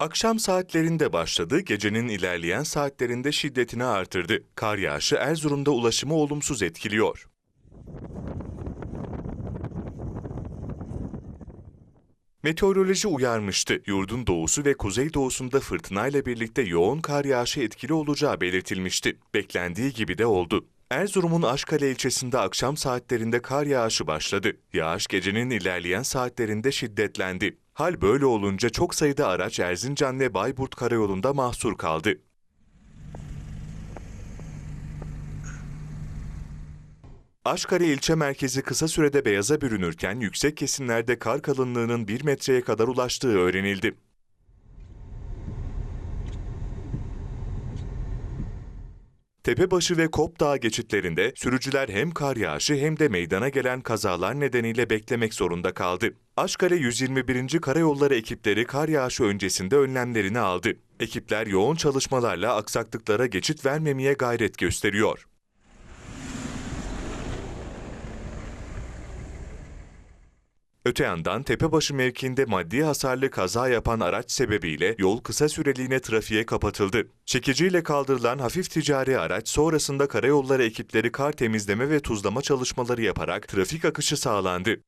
Akşam saatlerinde başladı, gecenin ilerleyen saatlerinde şiddetini artırdı. Kar yağışı Erzurum'da ulaşımı olumsuz etkiliyor. Meteoroloji uyarmıştı. Yurdun doğusu ve kuzeydoğusunda fırtınayla birlikte yoğun kar yağışı etkili olacağı belirtilmişti. Beklendiği gibi de oldu. Erzurum'un Aşkale ilçesinde akşam saatlerinde kar yağışı başladı. Yağış gecenin ilerleyen saatlerinde şiddetlendi. Hal böyle olunca çok sayıda araç Erzincan ve Bayburt karayolunda mahsur kaldı. Aşkale ilçe merkezi kısa sürede beyaza bürünürken yüksek kesimlerde kar kalınlığının 1 metreye kadar ulaştığı öğrenildi. Tepebaşı ve Kop Dağı geçitlerinde sürücüler hem kar yağışı hem de meydana gelen kazalar nedeniyle beklemek zorunda kaldı. Aşkale 121. Karayolları ekipleri kar yağışı öncesinde önlemlerini aldı. Ekipler yoğun çalışmalarla aksaklıklara geçit vermemeye gayret gösteriyor. Öte yandan Tepebaşı mevkiinde maddi hasarlı kaza yapan araç sebebiyle yol kısa süreliğine trafiğe kapatıldı. Çekiciyle kaldırılan hafif ticari araç sonrasında karayolları ekipleri kar temizleme ve tuzlama çalışmaları yaparak trafik akışı sağlandı.